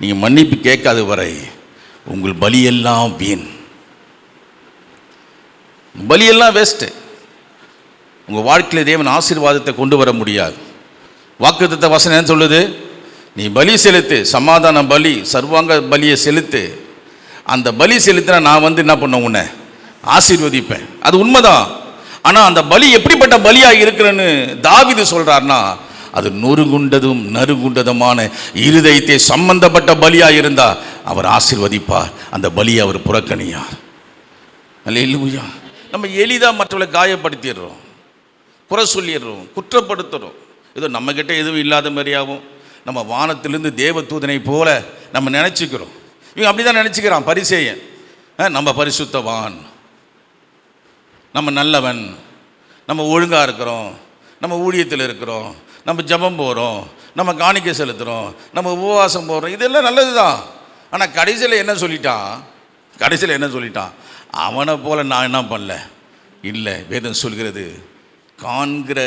நீங்கள் மன்னிப்பு கேட்காத வரை உங்கள் பலியெல்லாம் வீண். பலியெல்லாம் வேஸ்ட்டு உங்கள் வாழ்க்கையில் தேவன் ஆசீர்வாதத்தை கொண்டு வர முடியாது. வாக்குத்தத்தை வசனம் என்ன சொல்லுது? நீ பலி செலுத்து சமாதான பலி சர்வாங்க பலியை செலுத்து. அந்த பலி செலுத்தினா நான் வந்து என்ன பண்ண உன்னை ஆசீர்வதிப்பேன். அது உண்மைதான். ஆனால் அந்த பலி எப்படிப்பட்ட பலியாக இருக்கிறேன்னு தாவிது சொல்கிறாருன்னா அது நொறுகுண்டதும் நறுகுண்டதுமான இருதயத்தை சம்பந்தப்பட்ட பலியாக இருந்தால் அவர் ஆசீர்வதிப்பார். அந்த பலியை அவர் புறக்கணியார். இல்லையா நம்ம எளிதாக மற்றவளை காயப்படுத்திடுறோம். குறை சொல்லிடுறோம். குற்றப்படுத்துகிறோம் ஏதோ நம்மக்கிட்ட எதுவும் இல்லாத மாதிரியாகவும் நம்ம வானத்திலிருந்து தேவ தூதனை போல நம்ம நினச்சிக்கிறோம். இவங்க அப்படி தான் நினச்சிக்கிறான் பரிசேயன். நம்ம பரிசுத்தவான். நம்ம நல்லவன். நம்ம ஒழுங்காக இருக்கிறோம். நம்ம ஊழியத்தில் இருக்கிறோம். நம்ம ஜெபம் போகிறோம் நம்ம காணிக்கை செலுத்துகிறோம் நம்ம உபவாசம் போகிறோம் இதெல்லாம் நல்லது தான் ஆனால் கடைசியில் என்ன சொல்லிட்டான்? கடைசியில் என்ன சொல்லிட்டான்? அவனை போல் நான் என்ன பண்ணல? இல்லை வேதம் சொல்கிறது காண்கிற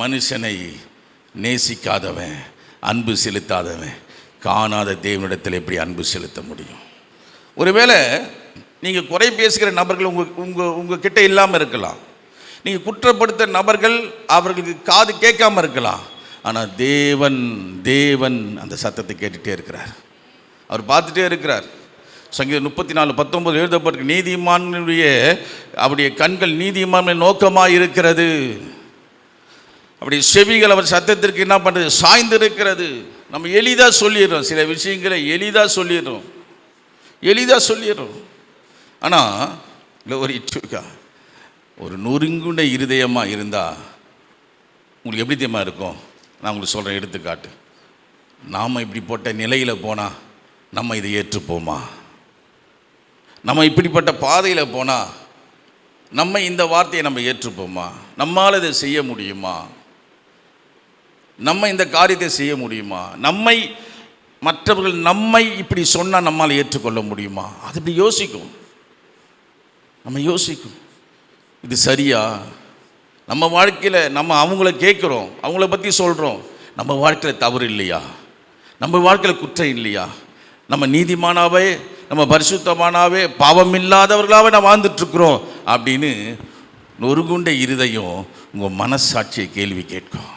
மனுஷனை நேசிக்காதவன் அன்பு செலுத்தாதவன் காணாத தேவனிடத்தில் எப்படி அன்பு செலுத்த முடியும்? ஒருவேளை நீங்கள் குறை பேசுகிற நபர்கள் உங்கள் உங்கள் உங்கள் கிட்டே இல்லாமல் இருக்கலாம். நீங்கள் குற்றப்படுத்த நபர்கள் அவர்களுக்கு காது கேட்காம இருக்கலாம். ஆனால் தேவன் தேவன் அந்த சத்தத்தை கேட்டுகிட்டே இருக்கிறார். அவர் பார்த்துட்டே இருக்கிறார். சங்கீதம் முப்பத்தி நாலு பத்தொன்பது எழுதப்பட்டிருக்கு. நீதிமானுடைய அவருடைய கண்கள் நீதிமான நோக்கமாக இருக்கிறது. அப்படி செவிகள் அவர் சத்தத்திற்கு என்ன பண்ணுறது சாய்ந்து இருக்கிறது நம்ம எளிதாக சொல்லிடுறோம். சில விஷயங்களை எளிதாக சொல்லிடுறோம். எளிதாக சொல்லிடுறோம். ஆனால் இல்லை ஒரு இச்சுக்கா ஒரு நொறுங்குண்ட இருதயமாக இருந்தால் உங்களுக்கு எப்படி தெரியுமா இருக்கும்? நான் உங்களுக்கு சொல்கிறேன் எடுத்துக்காட்டு. நாம் இப்படிப்பட்ட நிலையில் போனால் நம்ம இதை ஏற்றுப்போமா? நம்ம இப்படிப்பட்ட பாதையில் போனால் நம்ம இந்த வார்த்தையை நம்ம ஏற்றுப்போமா? நம்மால் இதை செய்ய முடியுமா? நம்ம இந்த காரியத்தை செய்ய முடியுமா? நம்மை மற்றவர்கள் நம்மை இப்படி சொன்னால் நம்மால் ஏற்றுக்கொள்ள முடியுமா? அது இப்படி யோசிக்கும். நம்ம யோசிக்கும். இது சரியா? நம்ம வாழ்க்கையில் நம்ம அவங்கள கேட்குறோம் அவங்கள பற்றி சொல்கிறோம் நம்ம வாழ்க்கையில் தவறு இல்லையா? நம்ம வாழ்க்கையில் குற்றம் இல்லையா? நம்ம நீதிமானாவே நம்ம பரிசுத்தமானாவே பாவம் இல்லாதவர்களாகவே நம்ம வாழ்ந்துட்டுருக்குறோம் அப்படின்னு நொறுகுண்ட இருதையும் உங்கள் மனசாட்சியை கேள்வி கேட்கும்.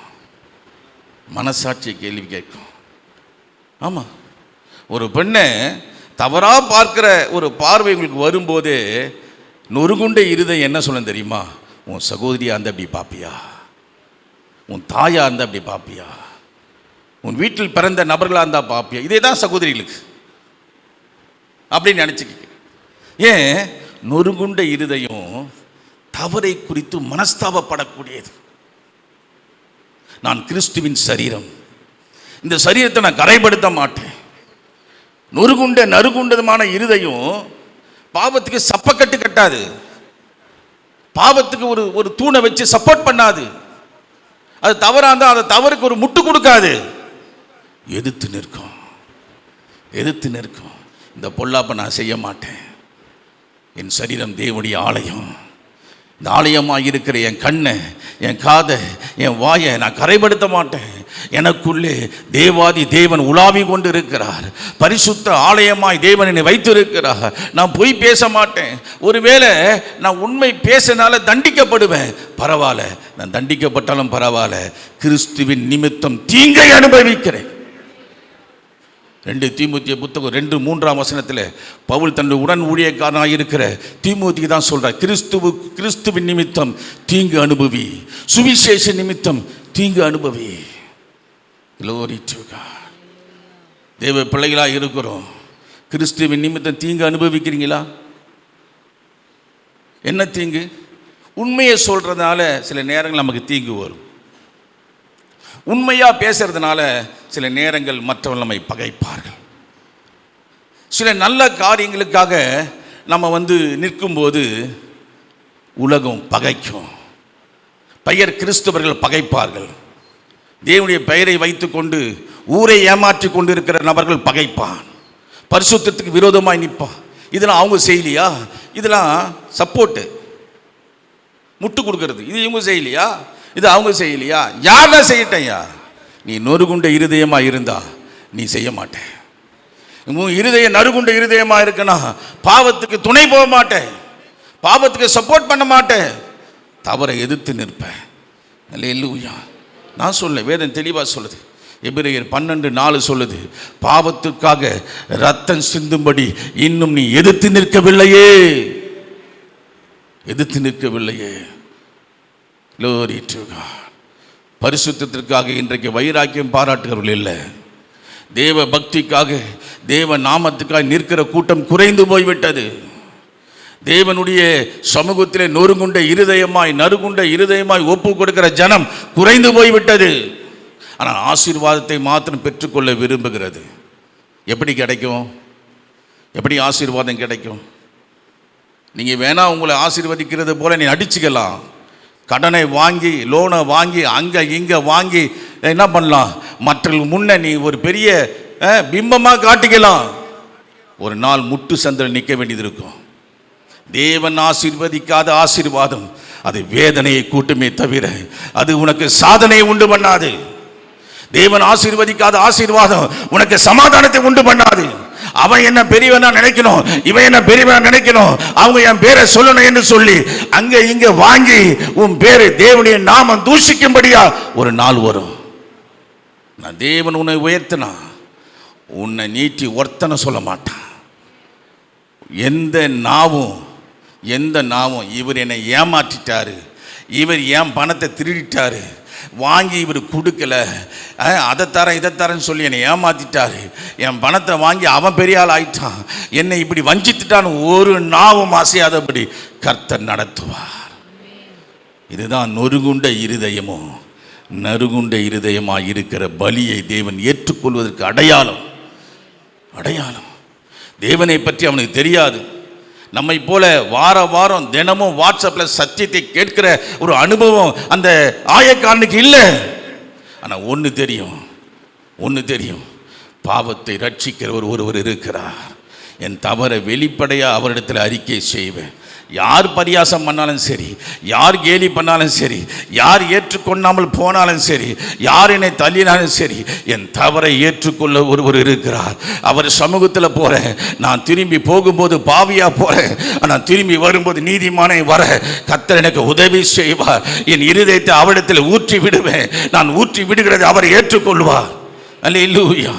மனசாட்சியை கேள்வி கேட்கும். ஆமாம் ஒரு பெண்ணை தவறாக பார்க்குற ஒரு பார்வை உங்களுக்கு வரும்போதே நொறுகுண்ட இருதை என்ன சொல்ல தெரியுமா? உன் சகோதரியாக இருந்தால் அப்படி பார்ப்பியா உன் தாயாக இருந்தால் அப்படி பார்ப்பியா உன் வீட்டில் பிறந்த நபர்களாக இருந்தால் பார்ப்பியா இதே தான் சகோதரிகளுக்கு. அப்படின்னு நினச்சிக்க ஏன்? நொறுகுண்ட இருதயம் தவறை குறித்து மனஸ்தாபப்படக்கூடியது. நான் கிறிஸ்துவின் சரீரம். இந்த சரீரத்தை நான் கரைப்படுத்த மாட்டேன். நொறுகுண்ட நறுகுண்டதுமான இருதயம் பாவத்துக்கு சப்பக்கட்டு கட்டாது. பாவத்துக்கு ஒரு ஒரு தூணை வச்சு சப்போர்ட் பண்ணாது. அது தவறாக இருந்தால் அதை தவறுக்கு ஒரு முட்டு கொடுக்காது. எதிர்த்து நிற்கும். எதிர்த்து நிற்கும். இந்த பொல்லாப்பை நான் செய்ய மாட்டேன். என் சரீரம் தேவனுடைய ஆலயம். இந்த ஆலயமாக இருக்கிற என் கண்ணை என் காதை என் வாயை நான் கரைப்படுத்த மாட்டேன். எனக்குள்ளே தேவாதி தேவன் உலாவி கொண்டு இருக்கிறார் பரிசுத்த ஆலயமாய் தேவன் என்னை வைத்திருக்கிறார். நான் பொய் பேச மாட்டேன். ஒருவேளை நான் உண்மை பேசினால தண்டிக்கப்படுவேன். பரவாயில்ல. நான் தண்டிக்கப்பட்டாலும் பரவாயில்ல. கிறிஸ்துவின் நிமித்தம் தீங்கை அனுபவிக்கிறேன். ரெண்டு தீமூத்திய புத்தகம் ரெண்டு மூன்றாம் வசனத்தில் பவுல் தன்னுடைய உடன் ஊழியக்காரனாக இருக்கிற தீமூத்திக்கு தான் சொல்கிறார் கிறிஸ்துவு கிறிஸ்துவின் நிமித்தம் தீங்கு அனுபவி. சுவிசேஷ நிமித்தம் தீங்கு அனுபவி. தேவ பிள்ளைகளாக இருக்கிறோம். கிறிஸ்துவின் நிமித்தம் தீங்கு அனுபவிக்கிறீங்களா? என்ன தீங்கு? உண்மையை சொல்கிறதுனால சில நேரங்கள் நமக்கு தீங்கு வரும். உண்மையாக பேசுறதுனால சில நேரங்கள் மற்றவர்கள் நம்மை பகைப்பார்கள். சில நல்ல காரியங்களுக்காக நம்ம வந்து நிற்கும்போது உலகம் பகைக்கும். பெயர் கிறிஸ்தவர்கள் பகைப்பார்கள். தேவனுடைய பெயரை வைத்துக்கொண்டு ஊரை ஏமாற்றி கொண்டு இருக்கிற நபர்கள் பகைப்பான். பரிசுத்தத்துக்கு விரோதமாக நிற்பான். இதெல்லாம் அவங்க செய்யலையா இதெல்லாம் சப்போர்ட்டு முட்டு கொடுக்கறது. இது இவங்க செய்யலையா இது அவங்க செய்யலையா? யார் நான் செய்யட்டையா நீ நொறுகுண்ட இருதயமாக இருந்தா நீ செய்ய மாட்டேன். உன் இருதயம் நறுகுண்ட இருதயமா இருக்குன்னா பாவத்துக்கு துணை போக மாட்டேன். பாவத்துக்கு சப்போர்ட் பண்ண மாட்டேன். தவறை எதிர்த்து நிற்பேன். இல்லையா நான் சொல்ல வேதம் தெளிவாக சொல்லுது. எபிரேயர் பன்னெண்டு நாலு சொல்லுது பாவத்துக்காக ரத்தம் சிந்தும்படி இன்னும் நீ எதிர்த்து நிற்கவில்லையே. எதிர்த்து நிற்கவில்லையே. க்ளோரி டு பரிசுத்திற்காக இன்றைக்கு வைராக்கியம் பாராட்டுகிறவர்கள் இல்லை. தேவ பக்திக்காக தேவ நாமத்துக்காக நிற்கிற கூட்டம் குறைந்து போய்விட்டது. தேவனுடைய சமூகத்திலே நொறுங்குண்ட இருதயமாய் நறுகுண்ட இருதயமாய் ஒப்பு கொடுக்கிற ஜனம் குறைந்து போய்விட்டது. ஆனால் ஆசீர்வாதத்தை மாத்திரம் பெற்றுக்கொள்ள விரும்புகிறது. எப்படி கிடைக்கும்? எப்படி ஆசீர்வாதம் கிடைக்கும்? நீங்கள் வேணால் உங்களை ஆசீர்வதிக்கிறது போல நீ அடிச்சுக்கலாம். கடனை வாங்கி லோனை வாங்கி அங்கே இங்கே வாங்கி என்ன பண்ணலாம்? மற்ற முன்ன நீ ஒரு பெரிய பிம்பமாக காட்டிக்கலாம். ஒரு நாள் முட்டு சந்திரன் நிற்க வேண்டியது இருக்கும். தேவன் ஆசீர்வதிக்காத ஆசீர்வாதம். அது வேதனையை கூட்டுமே தவிர அது உனக்கு சாதனையை உண்டு பண்ணாது. தேவன் ஆசீர்வதிக்காத ஆசீர்வாதம் உனக்கு சமாதானத்தை உண்டு பண்ணாது. அவன் என்ன பெரியவனா நினைக்கணும்? இவன் என்ன பெரியவனா நினைக்கணும்? அவங்க என் பேரை சொல்லணும் என்று சொல்லி அங்க இங்க வாங்கி உன் பேரை தேவனுடைய நாமம் தூஷிக்கும்படியா ஒரு நாள் வரும். நான் தேவன் உன்னை உயர்த்தினா உன்னை நீட்டி ஒருத்தனை சொல்ல மாட்டான். எந்த நாவும் எந்த நாவும் இவர் என்னை ஏமாற்றிட்டாரு. இவர் என் பணத்தை திருடிட்டாரு. வாங்கி இவர் கொடுக்கல. அதை தரேன் இதை தரேன்னு சொல்லி என்னை ஏமாத்திட்டார். என் பணத்தை வாங்கி அவன் பெரிய ஆள் ஆயிட்டான். என்னை இப்படி வஞ்சித்துட்டான்னு ஒரு நாவும் அசையாதபடி கர்த்தர் நடத்துவார். இதுதான் நொறுகுண்ட இருதயமோ நறுகுண்ட இருதயமாக இருக்கிற பலியை தேவன் ஏற்றுக்கொள்வதற்கு அடையாளம். அடையாளம். தேவனை பற்றி அவனுக்கு தெரியாது. நம்மை போல வார வாரம் தினமும் வாட்ஸ்அப்பில் சத்தியத்தை கேட்கிற ஒரு அனுபவம் அந்த ஆயக்காரனுக்கு இல்லை. ஆனால் ஒன்று தெரியும் ஒன்று தெரியும். பாவத்தை ரட்சிக்கிறவர் ஒருவர் இருக்கிறார். என் தவறை வெளிப்படையாக அவரிடத்தில் அறிக்கை செய்வேன். யார் பரியாசம் பண்ணாலும் சரி யார் கேலி பண்ணாலும் சரி யார் ஏற்றுக்கொள்ளாமல் போனாலும் சரி யார் என்னை தள்ளினாலும் சரி என் தவறை ஏற்றுக்கொள்ள ஒருவர் இருக்கிறார். அவர் சமூகத்தில் போகிறேன் நான் திரும்பி போகும்போது பாவியாக போகிறேன் ஆனால் திரும்பி வரும்போது நீதிமானை வர கத்தர் எனக்கு உதவி செய்வார். என் இருதயத்தை அவரிடத்தில் ஊற்றி விடுவேன். நான் ஊற்றி விடுகிறது அவர் ஏற்றுக்கொள்வார். அல்லேலூயா.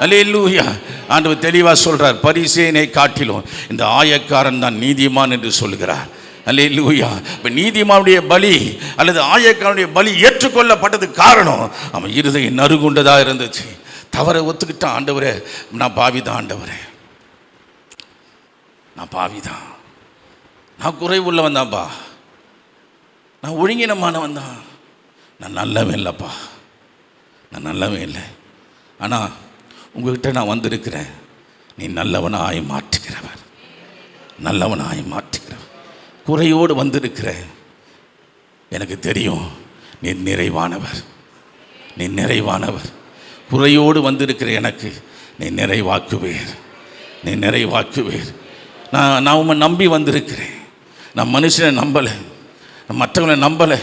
அல்லேலூயா ஆண்டவர் தெளிவாக சொல்கிறார் பரிசேனை காட்டிலும் இந்த ஆயக்காரன் தான் நீதிமான் என்று சொல்கிறார் அல்லேலூயா இப்போ நீதிமானுடைய பலி அல்லது ஆயக்காரனுடைய பலி ஏற்றுக்கொள்ளப்பட்டதுக்கு காரணம் அவன் இருதயம் நறுகுண்டதாக இருந்துச்சு. தவறை ஒத்துக்கிட்டான் ஆண்டவரே. நான் பாவிதான் ஆண்டவரே. நான் பாவிதான். நான் குறைவுள்ளவன் தான்ப்பா நான் ஒழுங்கினமானவன் தான். நான் நல்லவன் இல்லைப்பா. நான் நல்லவன் இல்லை. ஆனால் உங்ககிட்ட நான் வந்திருக்கிறேன். நீ நல்லவனாய் மாற்றுகிறவர். நல்லவனாய் மாற்றுகிறவர். குறையோடு வந்திருக்கிற எனக்கு தெரியும் நீ நிறைவானவர். நீ நிறைவானவர். குறையோடு வந்திருக்கிற எனக்கு நீ நிறைவாக்குவேர். நீ நிறைவாக்குவேர். நான் நான் உம்மை நம்பி வந்திருக்கிறேன். நான் மனுஷனை நம்பலை. நான் மற்றவங்களை நம்பலை.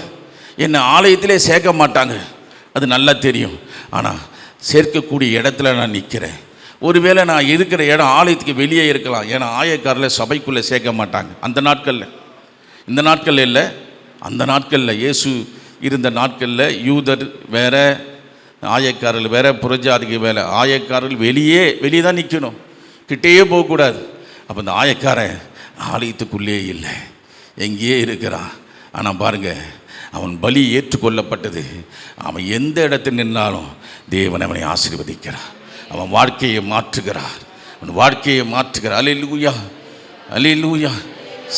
என்னை ஆலயத்திலே சேர்க்க மாட்டாங்க. அது நல்லா தெரியும். ஆனால் சேர்க்கக்கூடிய இடத்துல நான் நிற்கிறேன் ஒருவேளை நான் இருக்கிற இடம் ஆலயத்துக்கு வெளியே இருக்கலாம். ஏன்னா ஆயக்காரில் சபைக்குள்ளே சேர்க்க மாட்டாங்க. அந்த நாட்களில். இந்த நாட்களில் இல்லை. அந்த நாட்களில் இயேசு இருந்த நாட்களில் யூதர் வேற ஆயக்காரர்கள் வேற புரஜாதிக்கு வேலை ஆயக்காரர்கள் வெளியே வெளியே தான் நிற்கணும் கிட்டேயே போகக்கூடாது. அப்போ இந்த ஆயக்காரன் ஆலயத்துக்குள்ளே இல்லை. எங்கேயே இருக்கிறான். ஆனால் பாருங்கள் அவன் பலி ஏற்றுக்கொள்ளப்பட்டது. அவன் எந்த இடத்தில் நின்றாலும் தேவன் அவனை ஆசீர்வதிக்கிறார். அவன் வாழ்க்கையை மாற்றுகிறார். அவன் வாழ்க்கையை மாற்றுகிறார். அலிலூயா அலிலூயா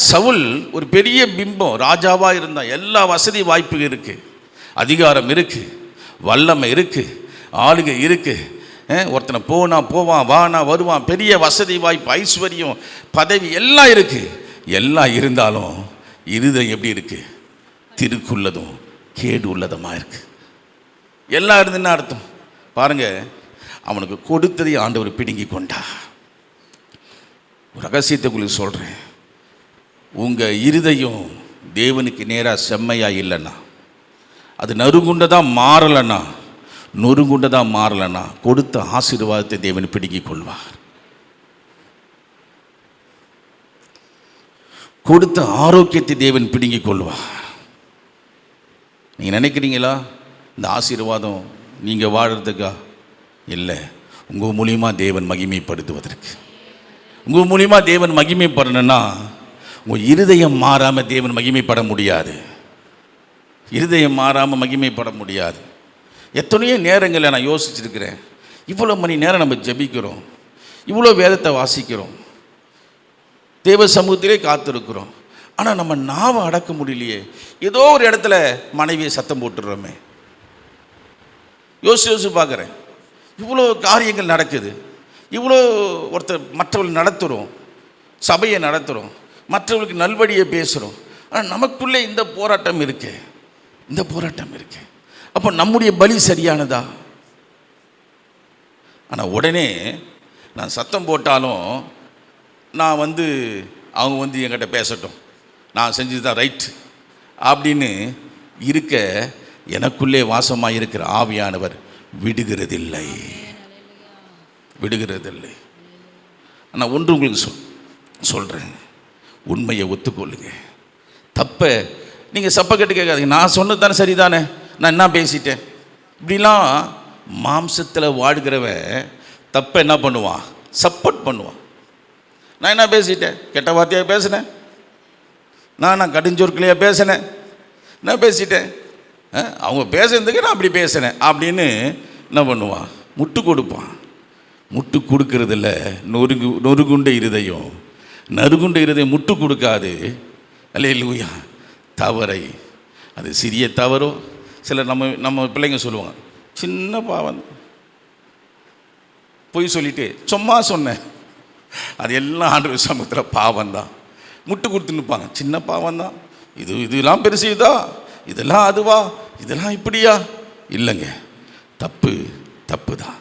சவுல் ஒரு பெரிய பிம்பம் ராஜாவாக இருந்தான். எல்லா வசதி வாய்ப்பு இருக்குது அதிகாரம் இருக்குது வல்லமை இருக்குது ஆளுகை இருக்குது ஒருத்தனை போனா போவான் வானா வருவான். பெரிய வசதி வாய்ப்பு ஐஸ்வர்யம் பதவி எல்லாம் இருக்குது எல்லாம் இருந்தாலும் இருதயம் எப்படி இருக்குது திருக்குள்ளதும் கேடு உள்ளதுமாக இருக்குது எல்லாம் இருந்துன்னு அர்த்தம். பாருங்கள் அவனுக்கு கொடுத்ததை ஆண்டவர் பிடுங்கி கொண்டா. ரகசியத்தை உங்களுக்கு சொல்கிறேன் உங்கள் இருதையும் தேவனுக்கு நேராக செம்மையாக இல்லைன்னா அது நறுங்குண்டதாக மாறலைன்னா நொறுங்குண்டதாக மாறலைன்னா கொடுத்த ஆசீர்வாதத்தை தேவன் பிடுங்கிக் கொள்வார். கொடுத்த ஆரோக்கியத்தை தேவன் பிடுங்கிக் கொள்வார். நீங்கள் நினைக்கிறீங்களா? இந்த ஆசீர்வாதம் நீங்கள் வாழறதுக்கா? இல்லை. உங்கள் மூலியமாக தேவன் மகிமைப்படுத்துவதற்கு. உங்கள் மூலியமாக தேவன் மகிமைப்படணும்னா உங்கள் இருதயம் மாறாமல் தேவன் மகிமைப்பட முடியாது. இருதயம் மாறாமல் மகிமைப்பட முடியாது. எத்தனையோ நேரங்களில் நான் யோசிச்சிருக்கிறேன். இவ்வளோ மணி நேரம் நம்ம ஜெபிக்கிறோம். இவ்வளோ வேதத்தை வாசிக்கிறோம். தேவ சமூகத்திலே காத்திருக்கிறோம். ஆனால் நம்ம நாவை அடக்க முடியலையே. ஏதோ ஒரு இடத்துல மனைவியை சத்தம் போட்டுடுறோமே. யோசிச்சு யோசிச்சு பார்க்குறேன். இவ்வளோ காரியங்கள் நடக்குது. இவ்வளோ ஒருத்தர் மற்றவர்கள் நடத்துகிறோம் சபையை நடத்துகிறோம் மற்றவர்களுக்கு நல்வழியை பேசுகிறோம் ஆனால் நமக்குள்ளே இந்த போராட்டம் இருக்கு. இந்த போராட்டம் இருக்கு. அப்போ நம்முடைய பலி சரியானதா? ஆனால் உடனே நான் சத்தம் போட்டாலும் நான் வந்து அவங்க வந்து என்கிட்ட பேசட்டும். நான் செஞ்சது தான் ரைட் அப்படின்னு இருக்க எனக்குள்ளே வாசமாக இருக்கிற ஆவியானவர் விடுகிறதில்லை. விடுகிறதில்லை. ஆனால் ஒன்று உங்களுக்கு சொல் சொல்கிறேன் உண்மையை ஒத்துக்கொள்ளுங்க. தப்பை நீங்கள் சப்ப கட்டு கேட்காதீங்க. நான் சொன்னது தானே சரிதானே? நான் என்ன பேசிட்டேன்? இப்படிலாம் மாம்சத்தில் வாடுகிறவன் தப்பை என்ன பண்ணுவான்? சப்போர்ட் பண்ணுவான். நான் என்ன பேசிட்டேன்? கெட்ட வார்த்தையாக பேசினேன்? நான் நான் கடுஞ்சொற்களையாக பேசினேன். நான் பேசிட்டேன். ஆ, அவங்க பேசுறதுக்கு நான் அப்படி பேசினேன். அப்படின்னு என்ன பண்ணுவான்? முட்டு கொடுப்பான். முட்டு கொடுக்கறதில்ல. நொறுங்கு நொறுகுண்ட இருதயம். நறுகுண்ட இருதயம் முட்டு கொடுக்காது. அல்ல லூயா தவறை. அது சிறிய தவறோ சில நம்ம நம்ம பிள்ளைங்க சொல்லுவாங்க. சின்ன பாவம். பொய் சொல்லிட்டு சும்மா சொன்னேன். அது எல்லாம் ஆண்டு சமூகத்தில் பாவம் தான் முட்டு கொடுத்து நிற்பாங்க சின்ன பாவம் தான் இது இதெல்லாம் பெருசு இதா இதெல்லாம் அதுவா? இதெல்லாம் இப்படியா? இல்லைங்க. தப்பு தப்பு தான்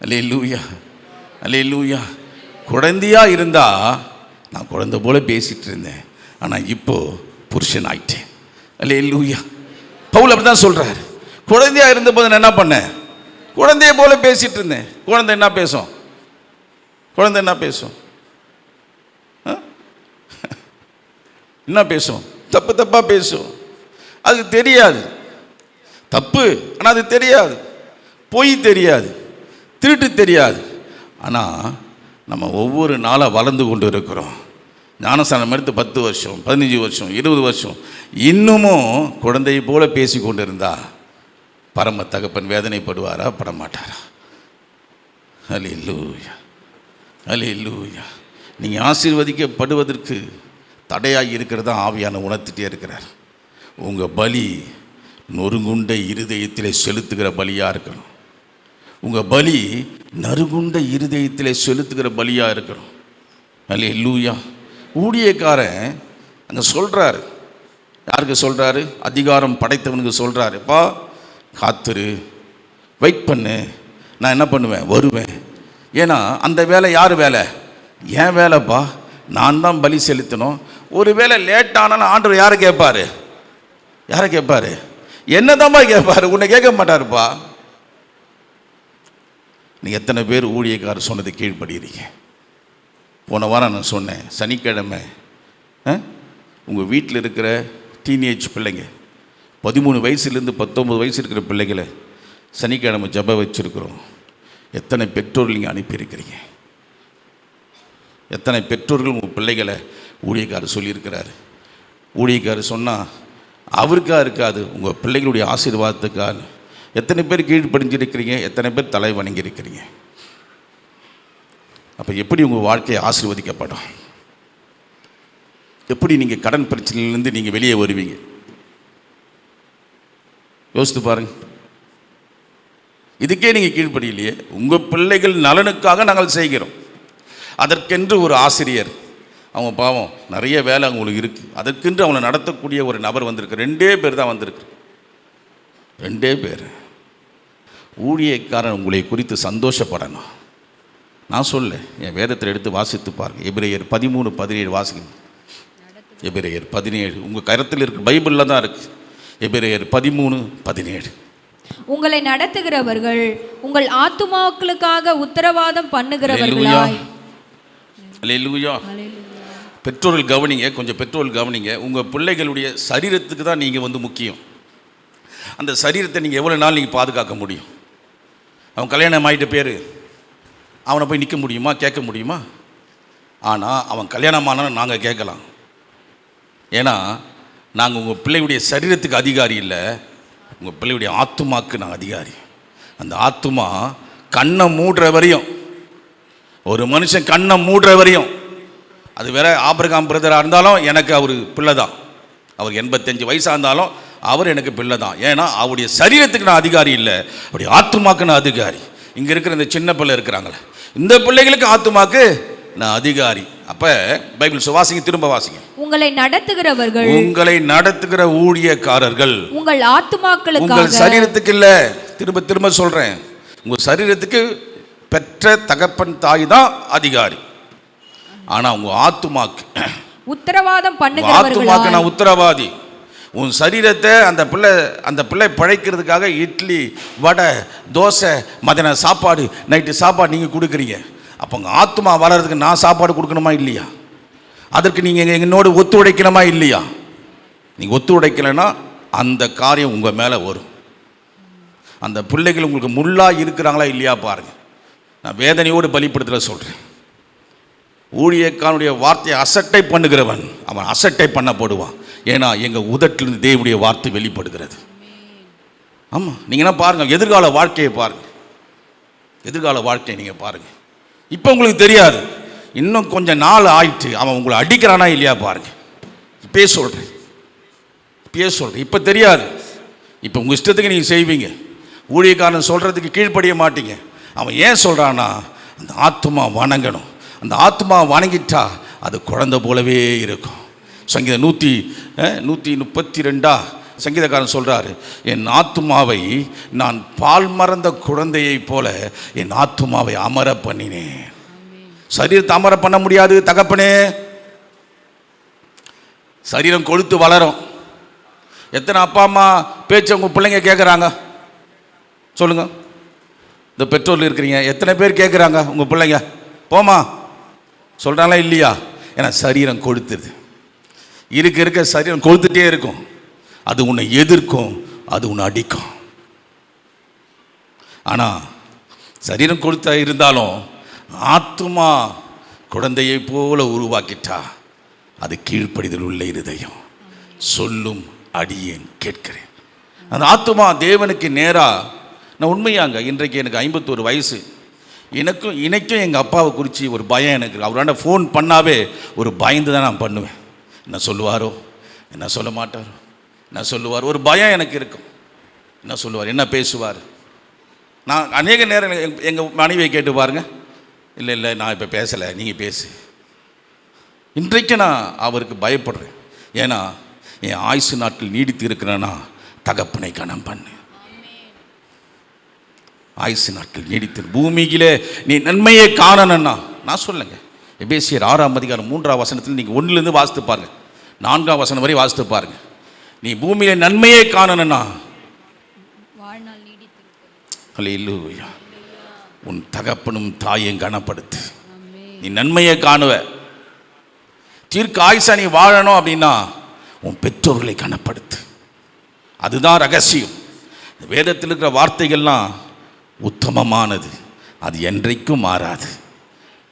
அலே லூயா அலே லூயா குழந்தையாக இருந்தால் நான் குழந்தை போல பேசிகிட்டு இருந்தேன். ஆனால் இப்போ புருஷன் ஆயிட்டேன். அலே லூயா பவுல் அப்படி தான் சொல்கிறார் குழந்தையா இருந்தபோது நான் என்ன பண்ணேன்? குழந்தைய போல பேசிகிட்டு இருந்தேன். குழந்தை என்ன பேசும்? குழந்தை என்ன பேசும்? என்ன பேசும்? தப்பு தப்பாக பேசும். அது தெரியாது. தப்பு ஆனால் அது தெரியாது. பொய் தெரியாது. திருட்டு தெரியாது. ஆனால் நம்ம ஒவ்வொரு நாளாக வளர்ந்து கொண்டு இருக்கிறோம். ஞானஸ்தானம் எடுத்து பத்து வருஷம் பதினஞ்சு வருஷம் இருபது வருஷம். இன்னமும் குழந்தையை போல பேசி கொண்டு இருந்தா பரம தகப்பன் வேதனைப்படுவாரா படமாட்டாரா? அலி லூயா அலி அல்லேலூயா நீங்கள் ஆசீர்வதிக்கப்படுவதற்கு தடையாக இருக்கிறதா ஆவியான உணர்த்திட்டே இருக்கிறார். உங்கள் பலி நொறுங்குண்ட இருதயத்தில் செலுத்துகிற பலியாக இருக்கணும். உங்கள் பலி நறுகுண்ட இருதயத்தில் செலுத்துகிற பலியாக இருக்கணும். அல்லேலூயா. ஊழியக்காரன் அங்கே சொல்கிறாரு யாருக்கு சொல்கிறாரு அதிகாரம் படைத்தவனுக்கு சொல்கிறாருப்பா காத்துரு வெயிட் பண்ணு. நான் என்ன பண்ணுவேன்? வருவேன். ஏன்னா அந்த வேலை யார் வேலை? ஏன் வேலைப்பா. நான் தான் பலி செலுத்தணும். ஒருவேளை லேட் ஆனாலும் ஆண்டவர் யாரை கேட்பார்? யாரை கேட்பாரு? என்னதாம்மா கேட்பாரு? உன்னை கேட்க மாட்டாருப்பா. நீ எத்தனை பேர் ஊழியக்காரர் சொன்னது கீழ்ப்படுகிறீங்க போன வாரம் நான் சொன்னேன் சனிக்கிழமை உங்கள் வீட்டில் இருக்கிற டீனேஜ் பிள்ளைங்க பதிமூணு வயசுலேருந்து பத்தொம்பது வயசு இருக்கிற பிள்ளைகளை சனிக்கிழமை ஜெப வச்சுருக்குறோம். எத்தனை பெற்றோர்கள் நீங்கள் அனுப்பியிருக்கிறீங்க? எத்தனை பெற்றோர்கள் உங்கள் பிள்ளைகளை ஊழியக்காரர் சொல்லியிருக்கிறாரு. ஊழியக்காரர் சொன்னால் அவருக்கா இருக்காது உங்கள் பிள்ளைகளுடைய ஆசீர்வாதத்துக்காக. எத்தனை பேர் கீழ்ப்படிஞ்சிருக்கிறீங்க எத்தனை பேர் தலை வணங்கியிருக்கிறீங்க? அப்போ எப்படி உங்கள் வாழ்க்கையை ஆசீர்வதிக்கப்படும்? எப்படி நீங்கள் கடன் பிரச்சனையிலேருந்து நீங்கள் வெளியே வருவீங்க? யோசித்து பாருங்க. இதுக்கே நீங்கள் கீழ்ப்படியிலையே. உங்கள் பிள்ளைகள் நலனுக்காக நாங்கள் செய்கிறோம். அதற்கென்று ஒரு ஆசிரியர் அவங்க பாவம் நிறைய வேலை அவங்களுக்கு இருக்குது அதற்கென்று அவங்களை நடத்தக்கூடிய ஒரு நபர் வந்திருக்கு. ரெண்டே பேர் தான் வந்திருக்கு. ரெண்டே பேர். ஊழியக்காரன் உங்களை குறித்து சந்தோஷப்படணும். நான் சொல்ல என் வேதத்தில் எடுத்து வாசித்து பாருங்க. எபிரேயர் பதிமூணு பதினேழு வாசிக்கணும். எபிரேயர் பதினேழு. உங்கள் கருத்தில் இருக்கு பைபிளில் தான் இருக்குது எபிரேயர் பதிமூணு பதினேழு. உங்களை நடத்துகிறவர்கள் உங்கள் ஆத்துமாக்களுக்காக உத்தரவாதம் பண்ணுகிறவர்களாய். அல்லேலூயா பெற்றோர்கள் கவனிங்க கொஞ்சம் பெற்றோர்கள் கவனிங்க. உங்கள் பிள்ளைகளுடைய சரீரத்துக்கு தான் நீங்கள் வந்து முக்கியம். அந்த சரீரத்தை நீங்கள் எவ்வளோ நாள் நீங்கள் பாதுகாக்க முடியும்? அவன் கல்யாணம் ஆகிட்ட பேர் அவனை போய் நிற்க முடியுமா கேட்க முடியுமா? ஆனால் அவன் கல்யாணம் ஆனாலும் நாங்கள் கேட்கலாம். ஏன்னா நாங்கள் உங்கள் பிள்ளையுடைய சரீரத்துக்கு அதிகாரி இல்லை உங்கள் பிள்ளையுடைய ஆத்துமாக்கு நாங்கள் அதிகாரி. அந்த ஆத்துமா கண்ணை மூடுற வரையும் ஒரு மனுஷன் கண்ணை மூடுற வரையும் அது வேற ஆபிரகாம் பிரதராக இருந்தாலும் எனக்கு அவர் பிள்ளை தான் அவர் எண்பத்தஞ்சு வயசாக இருந்தாலும் அவர் எனக்கு பிள்ளை தான் ஏன்னா அவருடைய சரீரத்துக்கு நான் அதிகாரி இல்லை. அவருடைய ஆத்துமாக்கு நான் அதிகாரி. இங்கே இருக்கிற இந்த சின்ன பிள்ளை இருக்கிறாங்களே இந்த பிள்ளைகளுக்கு ஆத்துமாக்கு நான் அதிகாரி. அப்போ பைபிள் சுவாசிங்க திரும்ப வாசிங்க. உங்களை நடத்துகிறவர்கள் உங்களை நடத்துகிற ஊழியக்காரர்கள். உங்கள் உங்கள் ஆத்துமாக்களுக்காக சரீரத்துக்கு இல்லை. திரும்ப திரும்ப சொல்கிறேன் உங்கள் சரீரத்துக்கு பெற்ற தகப்பன் தாய் தான் அதிகாரி. ஆனால் உங்கள் ஆத்துமாக்கு உத்தரவாதம் ஆத்துமாக்கு நான் உத்தரவாதி. உன் சரீரத்தை அந்த பிள்ளை அந்த பிள்ளை பழைக்கிறதுக்காக இட்லி வடை தோசை மதியான சாப்பாடு நைட்டு சாப்பாடு நீங்கள் கொடுக்குறீங்க. அப்போ உங்கள் ஆத்மா வளர்றதுக்கு நான் சாப்பாடு கொடுக்கணுமா இல்லையா? அதற்கு நீங்கள் என்னோடு ஒத்துழைக்கணுமா இல்லையா? நீங்கள் ஒத்துழைக்கலைன்னா அந்த காரியம் உங்கள் மேலே வரும். அந்த பிள்ளைகள் உங்களுக்கு முள்ளாக இருக்கிறாங்களா இல்லையா பாருங்கள் நான் வேதனையோடு பலிப்படுத்தல சொல்கிறேன் ஊழியக்காரனுடைய வார்த்தையை அசட்டை பண்ணுகிறவன் அவன் அசட்டை பண்ணப்படுவான். ஏன்னா எங்கள் உதட்டிலிருந்து தேவனுடைய வார்த்தை வெளிப்படுகிறது. ஆமாம் நீங்கள் என்ன பாருங்கள் எதிர்கால வாழ்க்கையை பாருங்கள் எதிர்கால வாழ்க்கையை நீங்கள் பாருங்கள் இப்போ உங்களுக்கு தெரியாது. இன்னும் கொஞ்சம் நாள் ஆயிட்டு அவன் உங்களை அடிக்கிறானா இல்லையா பாருங்கள் இப்பயே சொல்கிறேன் இப்பயே சொல்கிறேன் இப்போ தெரியாது. இப்போ உங்கள் இஷ்டத்துக்கு நீங்கள் செய்வீங்க. ஊழியக்காரன் சொல்கிறதுக்கு கீழ்ப்படிய மாட்டீங்க. அவன் ஏன் சொல்கிறான்னா அந்த ஆத்மா வணங்கணும். அந்த ஆத்மா வணங்கிட்டா அது குழந்தை போலவே இருக்கும். சங்கீதம் நூற்றி நூற்றி முப்பத்தி ரெண்டா சங்கீதக்காரன் சொல்கிறாரு என் ஆத்மாவை நான் பால் மறந்த குழந்தையைப் போல என் ஆத்மாவை அமர பண்ணினேன். சரீரத்தை அமர பண்ண முடியாது தகப்பனே. சரீரம் கொழுத்து வளரும். எத்தனை அப்பா அம்மா பேச்சு உங்கள் பிள்ளைங்க கேட்குறாங்க சொல்லுங்கள் இந்த பெற்றோர் இருக்கிறீங்க எத்தனை பேர் கேட்குறாங்க உங்கள் பிள்ளைங்க? போமா சொல்கிறாங்களா இல்லையா? ஏன்னா சரீரம் கொளுத்துது. இருக்க இருக்க சரீரம் கொழுத்துட்டே இருக்கும். அது உன்னை எதிர்க்கும் அது உன்னை அடிக்கும். ஆனால் சரீரம் கொழுத்தா இருந்தாலும் ஆத்துமா குழந்தையை போல உருவாக்கிட்டா அது கீழ்ப்படிதல் உள்ள இருதயம். சொல்லும் அடியேன் கேட்கிறேன். அந்த ஆத்துமா தேவனுக்கு நேராக நான் உண்மையாங்க இன்றைக்கு எனக்கு ஐம்பத்தோரு வயசு. எனக்கும் இன்றைக்கும் எங்கள் அப்பாவை குறித்து ஒரு பயம் எனக்கு. இருக்கு. அவராண்ட ஃபோன் பண்ணாவே ஒரு பயந்து தான் நான் பண்ணுவேன். என்ன சொல்லுவாரோ? என்ன சொல்ல மாட்டாரோ? என்ன சொல்லுவார்? ஒரு பயம் எனக்கு இருக்கும். என்ன சொல்லுவார்? என்ன பேசுவார்? நான் அநேக நேரம் எங்கள் மனைவியை கேட்டு பாருங்க. இல்லை இல்லை நான் இப்போ பேசலை. நீங்கள் பேசு. இன்றைக்கு நான் அவருக்கு பயப்படுறேன். ஏன்னா என் ஆயுசு நாட்கள் நீடித்து இருக்கிறேன்னா தகப்பனை கணம் பண்ணு. ஆயுசு நாட்கள் நீடித்து பூமியிலே நீ நன்மையை காணணும்னா நான் சொல்லுங்க. எபேசியர் ஆறாம் அதிகாரம் மூன்றாம் வசனத்தில் நீங்கள் ஒன்றுலேருந்து வாசித்து பாருங்க. நான்காம் வசனம் வரை வாசித்து பாருங்க. நீ பூமியிலே நன்மையை காணணும்னா அல்லேலூயா உன் தகப்பனும் தாயையும் கனப்படுத்து. நீ நன்மையை காணுவ. தீர்க்க ஆயுசா நீ வாழணும் அப்படின்னா உன் பெற்றோர்களை கனப்படுத்து. அதுதான் ரகசியம். வேதத்தில் இருக்கிற வார்த்தைகள்லாம் உத்தமமானது. அது என்றைக்கும் மாறாது.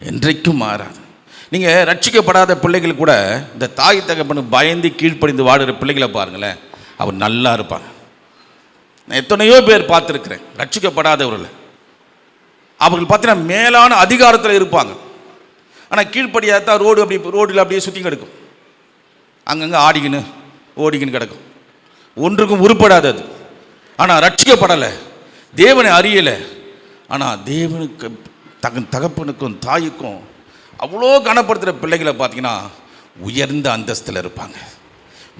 என்றைக்கும் மாறாது. நீங்கள் ரட்சிக்கப்படாத பிள்ளைகள் கூட இந்த தாய் தகப்பனு பயந்து கீழ்ப்படிந்து வாடுகிற பிள்ளைகளை பாருங்களேன் அவர் நல்லா இருப்பாங்க. நான் எத்தனையோ பேர் பார்த்துருக்குறேன் ரட்சிக்கப்படாதவர்கள். அவர்கள் பார்த்தீங்கன்னா மேலான அதிகாரத்தில் இருப்பாங்க. ஆனால் கீழ்ப்படியாதான் ரோடு அப்படி ரோட்டில் அப்படியே சுற்றி கிடக்கும். அங்கங்கே ஆடிக்கின்னு ஓடிக்கின்னு கிடக்கும். ஒன்றுக்கும் உருப்படாதது. ஆனால் ரட்சிக்கப்படலை. தேவனை அறியலை. ஆனால் தேவனுக்கு தக தகப்பனுக்கும் தாய்க்கும் அவ்வளோ கனப்படுத்துகிற பிள்ளைகளை பார்த்தீங்கன்னா உயர்ந்த அந்தஸ்தில் இருப்பாங்க.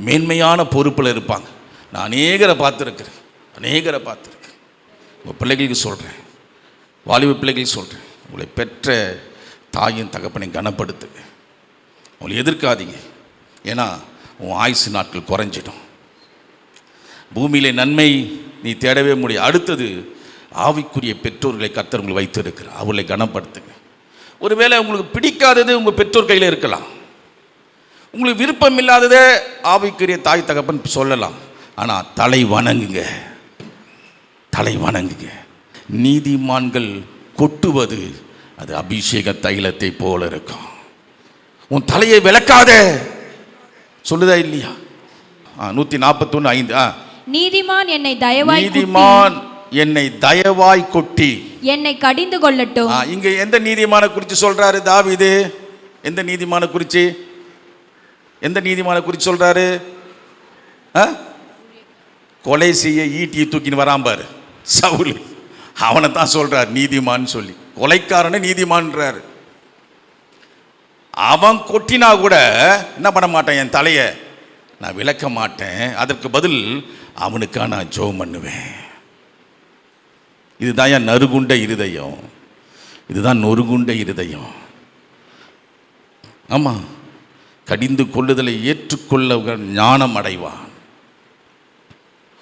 மேன்மையான பொறுப்பில் இருப்பாங்க. நான் அநேகரை பார்த்துருக்குறேன். அநேகரை பார்த்துருக்கேன் உங்கள் பிள்ளைகளுக்கு சொல்கிறேன் வாலிப பிள்ளைகளுக்கு சொல்கிறேன் உங்களை பெற்ற தாயின் தகப்பனை கனப்படுத்துங்க உங்களை எதிர்க்காதீங்க. ஏன்னா உன் ஆயுசு நாட்கள் குறைஞ்சிடும். பூமியில் நன்மை நீ தேடவே முடியும் அடுத்தது ஆவிக்குரிய பெற்றோர்களை கத்தர் உங்களை வைத்திருக்கிறார். அவர்களை கனப்படுத்துங்க. ஒருவேளை உங்களுக்கு பிடிக்காதது உங்கள் பெற்றோர் கையில் இருக்கலாம். உங்களுக்கு விருப்பம் இல்லாததே ஆவிக்குரிய தாய் தகப்பன் சொல்லலாம். ஆனால் தலை வணங்குங்க. தலை வணங்குங்க. நீதிமான்கள் கொட்டுவது அது அபிஷேக தைலத்தை போல இருக்கும். உன் தலையை விளக்காத. சொல்லுதா இல்லையா? நூற்றி நாற்பத்தொன்று ஐந்து ஆ. நீதிமான் என்னை தயவாய் நீதிமான் என்னை தயவாய் கொட்டி. என்னை கடிந்து கொள்ளட்டும். இங்க எந்த நீதிமான குறித்து சொல்றாரு தாவீது? எந்த நீதிமான குறித்து? எந்த நீதிமான குறித்து சொல்றாரு? கொலை செய்ய ஈட்டியை தூக்கின்னு வரான் பாரு. சவுல். அவனை தான் சொல்றார் நீதிமான் சொல்லி. கொலைக்காரனை நீதிமான்றாரு. அவன் கொட்டினா கூட என்ன பண்ண மாட்டான் என் தலையை? நான் விளக்க மாட்டேன். அதற்கு பதில் அவனுக்காக நான் ஜோம் பண்ணுவேன். இதுதான் என் நறுகுண்ட இருதயம். இதுதான் நொறுகுண்ட இருதயம். ஆமாம் கடிந்து கொள்ளுதலை ஏற்றுக்கொள்ள ஞானம் அடைவான்.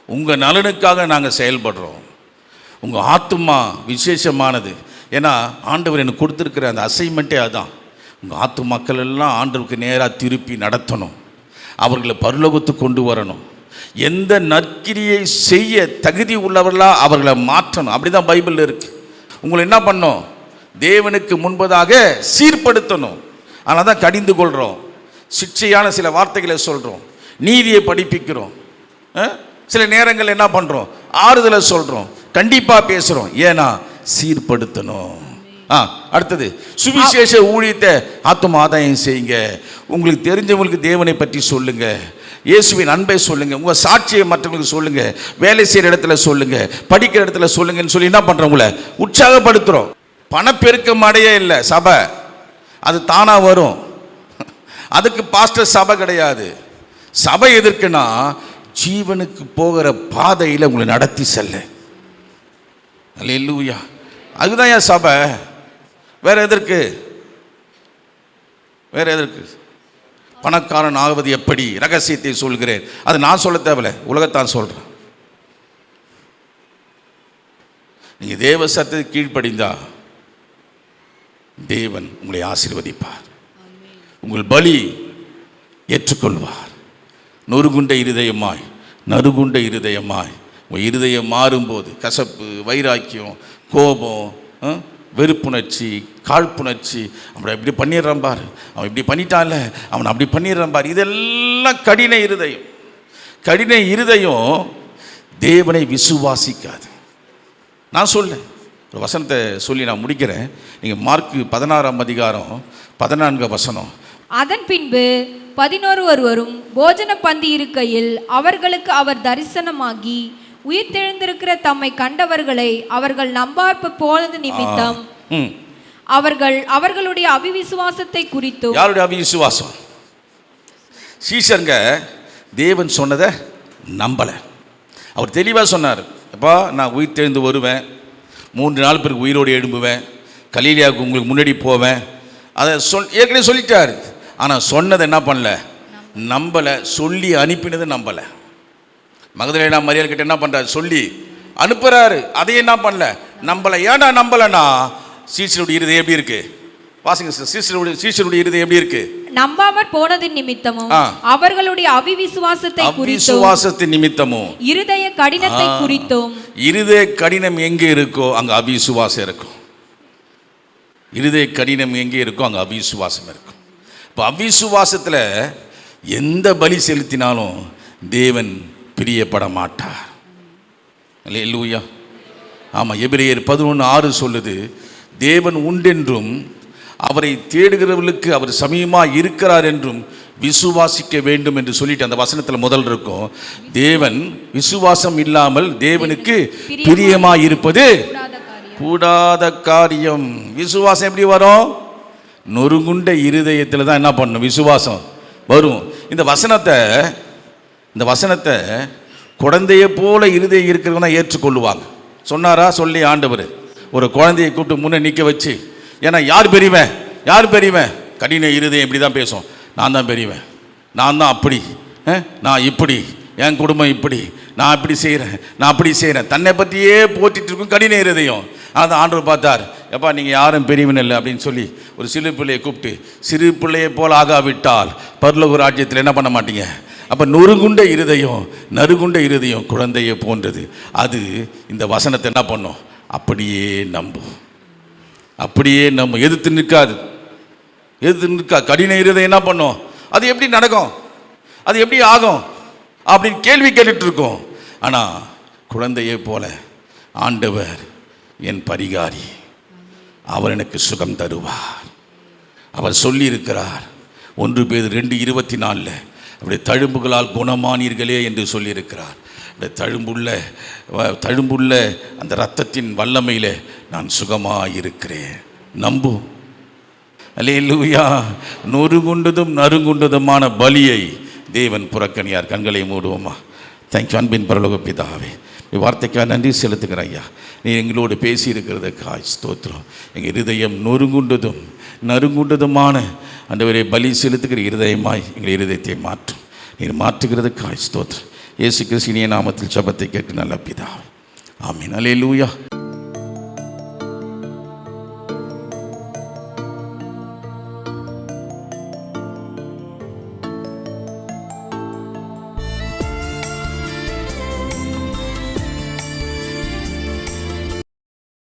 உங்கள் நலனுக்காக நாங்கள் செயல்படுறோம். உங்கள் ஆத்துமா விசேஷமானது. ஏன்னா ஆண்டவர் எனக்கு கொடுத்துருக்கிற அந்த அசைன்மெண்ட்டே அதுதான் உங்கள் ஆத்து மக்கள் எல்லாம் ஆண்டவருக்கு நேராக திருப்பி நடத்தணும். அவர்களை பரலோகத்துக்கு கொண்டு வரணும். எந்த நற்கிரியை செய்ய தகுதி உள்ளவர்களாக அவர்களை மாற்றணும். அப்படி தான் பைபிளில் இருக்கு. உங்களை என்ன பண்ணோம் தேவனுக்கு முன்பதாக சீர்படுத்தணும். ஆனால் தான் கடிந்து கொள்கிறோம் சிக்ஷையான சில வார்த்தைகளை சொல்கிறோம் நீதியை படிப்பிக்கிறோம். சில நேரங்கள் என்ன பண்ணுறோம் ஆறுதலை சொல்கிறோம் கண்டிப்பாக பேசுகிறோம் ஏன்னா சீர்படுத்தணும். ஆ அடுத்தது. சுவிசேஷ ஊழியத்தை ஆத்தும ஆதாயம் செய்யுங்க. உங்களுக்கு தெரிஞ்சவங்களுக்கு தேவனை பற்றி சொல்லுங்க. இயேசுவின் அன்பை சொல்லுங்க. உங்க சாட்சியை மற்றவங்களுக்கு சொல்லுங்க. வேலை செய்கிற இடத்துல சொல்லுங்க. படிக்கிற இடத்துல சொல்லுங்கன்னு சொல்லி என்ன பண்றோம் உங்களை? உற்சாகப்படுத்துறோம். பணப்பெருக்கம் அடைய இல்லை சபை. அது தானா வரும். அதுக்கு பாஸ்டர் சபை கிடையாது. சபை எதற்குன்னா ஜீவனுக்கு போகிற பாதையில் உங்களை நடத்தி செல்ல. அல்லேலூயா. அதுதான் என் சபை? வேற எதற்கு? வேற எதற்கு? பணக்காரன் ஆவது எப்படி? ரகசியத்தை சொல்கிறேன். அது நான் சொல்ல தேவையில்ல. உலகத்தான் சொல்கிறேன் நீங்கள் தேவ சத்தத்துக்கு கீழ்ப்படிந்தா தேவன் உங்களை ஆசீர்வதிப்பார். உங்கள் பலி ஏற்றுக்கொள்வார். நொறுகுண்ட இருதயமாய் நறுகுண்ட இருதயமாய். உங்கள் இருதயம் மாறும்போது கசப்பு வைராக்கியம் கோபம் வெறுப்புணர்ச்சி காழ்ப்புணர்ச்சி. அவனை இப்படி பண்ணிடுறான் பாரு. அவன் இப்படி பண்ணிட்டான்ல. அவனை அப்படி பண்ணிடுறான் பாரு. இதெல்லாம் கடின இருதயம். கடின இருதயம் தேவனை விசுவாசிக்காது. நான் சொல்லேன் ஒரு வசனத்தை சொல்லி நான் முடிக்கிறேன். நீங்கள் மார்க்கு பதினாறாம் அதிகாரம் பதினான்கு வசனம். அதன் பின்பு பதினோரு ஒருவரும் போஜன பந்தி இருக்கையில் அவர்களுக்கு அவர் தரிசனமாகி உயிர்த்தெழுந்திருக்கிற தம்மை கண்டவர்களை அவர்கள் நம்பார்ப்பு போனது நிமித்தம் அவர்கள் அவர்களுடைய அவிவிசுவாசத்தை குறித்தும் யாருடைய அவிசுவாசம் சீஷருங்க தேவன் சொன்னதை நம்பலை. அவர் தெளிவாக சொன்னார் அப்பா நான் உயிர் தெழுந்து வருவேன். மூன்று நாள் பிறகு உயிரோடு எழும்புவேன். கலீலியாவுக்கு உங்களுக்கு முன்னாடி போவேன். அதை சொல் ஏற்கனவே சொல்லிட்டாரு. ஆனால் சொன்னதை என்ன பண்ணல? நம்பலை. சொல்லி அனுப்பினதை நம்பலை. மகதலேனா மரியாதை கிட்ட என்ன பண்ணுறாரு சொல்லி அனுப்புகிறாரு அதையும் என்ன பண்ணல? நம்பலை. ஏன்டா நம்பலைன்னா சீசருடைய இருதயம் எப்படி இருக்கு? வாசிங்க சிஸ்டர். சீசருடைய சீசருடைய இருதயம் எப்படி இருக்கு? நம்பாமற் போனது நிமித்தமும். அவர்களுடைய அவிவிசுவாசத்தை அவிசுவாசத்தின் நிமித்தமும். இருதய கடினத்தை குறித்தும் இருதய கடினம் எங்கே இருக்கோ அங்கே அவிசுவாசம் இருக்கும். இருதய கடினம் எங்கே இருக்கோ அங்கே அவிசுவாசம் இருக்கும். இப்போ அவிசுவாசத்தில் எந்த பலி செலுத்தினாலும் தேவன் பிரியப்பட மாட்டார் இல்லையா ஆமாம் எபிரேயர் பதினொன்று ஆறு சொல்லுது தேவன் உண்டென்றும் அவரை தேடுகிறவர்களுக்கு அவர் சமயமாக இருக்கிறார் என்றும் விசுவாசிக்க வேண்டும் என்று சொல்லிட்டு அந்த வசனத்தில் முதல் இருக்கும். தேவன் விசுவாசம் இல்லாமல் தேவனுக்கு பிரியமாக இருப்பது கூடாத காரியம். விசுவாசம் எப்படி வரும்? நொறுங்குண்ட இருதயத்தில் தான் என்ன பண்ணணும் விசுவாசம் வரும். இந்த வசனத்தை இந்த வசனத்தை குழந்தையை போல இருதயம் இருக்கிறவங்க தான் ஏற்றுக்கொள்ளுவாங்க. சொன்னாரா? சொல்லி ஆண்டவர். ஒரு குழந்தையை கூப்பிட்டு முன்னே நிற்க வச்சு ஏன்னா யார் பெரியவன்? யார் பெரியவன்? கடின இருதயம். இப்படி தான் பேசும் நான் தான் பெரியவன். நான் தான் அப்படி. நான் இப்படி. என் குடும்பம் இப்படி. நான் இப்படி செய்கிறேன் நான் அப்படி செய்கிறேன் தன்னை பற்றியே போற்றிட்டு இருக்கும் கடின இருதயம். அதான் ஆண்டவர் பார்த்தார். எப்பா நீங்கள் யாரும் பெரியவன் இல்லை அப்படின்னு சொல்லி ஒரு சிறு பிள்ளையை கூப்பிட்டு சிறு பிள்ளையை போல் ஆகாவிட்டால் பர்லகு ராஜ்யத்தில் என்ன பண்ண மாட்டீங்க? அப்போ நொறுகுண்ட இருதயம் நறுகுண்ட இருதயம் குழந்தையை போன்றது. அது இந்த வசனத்தை என்ன பண்ணும்? அப்படியே நம்பும். அப்படியே நம்ம எதிர்த்து நிற்காது. எதிர்த்து நிற்கா கடின இருதயம் என்ன பண்ணும்? அது எப்படி நடக்கும்? அது எப்படி ஆகும்? அப்படின்னு கேள்வி கேட்டுட்டு இருக்கோம். ஆனால் குழந்தையை போல ஆண்டவர் என் பரிகாரி. அவர் எனக்கு சுகம் தருவார். அவர் சொல்லியிருக்கிறார். ஒன்று பேர் ரெண்டு இருபத்தி நாலில் அப்படி தழும்புகளால் குணமானீர்களே என்று சொல்லியிருக்கிறார். இந்த தழும்புள்ள வ- தழும்புள்ள அந்த இரத்தத்தின் வல்லமையில் நான் சுகமாக இருக்கிறேன் நம்பு. அல்லேலூயா. நொறுகுண்டதும் நறுங்குண்டதுமான பலியை தேவன் புறக்கணியார் கண்களை மூடுவோமா. தேங்க்யூ அன்பின் பரலோக பிதாவே இந்த வார்த்தைக்காக நன்றி செலுத்துகிறேன் ஐயா. நீ எங்களோடு பேசியிருக்கிறதுக்காய் ஸ்தோத்திரம். எங்கள் இருதயம் நொறுங்குண்டதும் நறுங்குண்டதுமான அந்தவரை பலி செலுத்துகிற இருதயமாய் எங்கள் இருதயத்தை மாற்றும் நீர் மாற்றுகிறதுக்காய் ஸ்தோத்ரம் இயேசு கிறிஸ்தினிய நாமத்தில் சபத்தை கேட்க நல்ல பிதா. ஆமீன். லூயா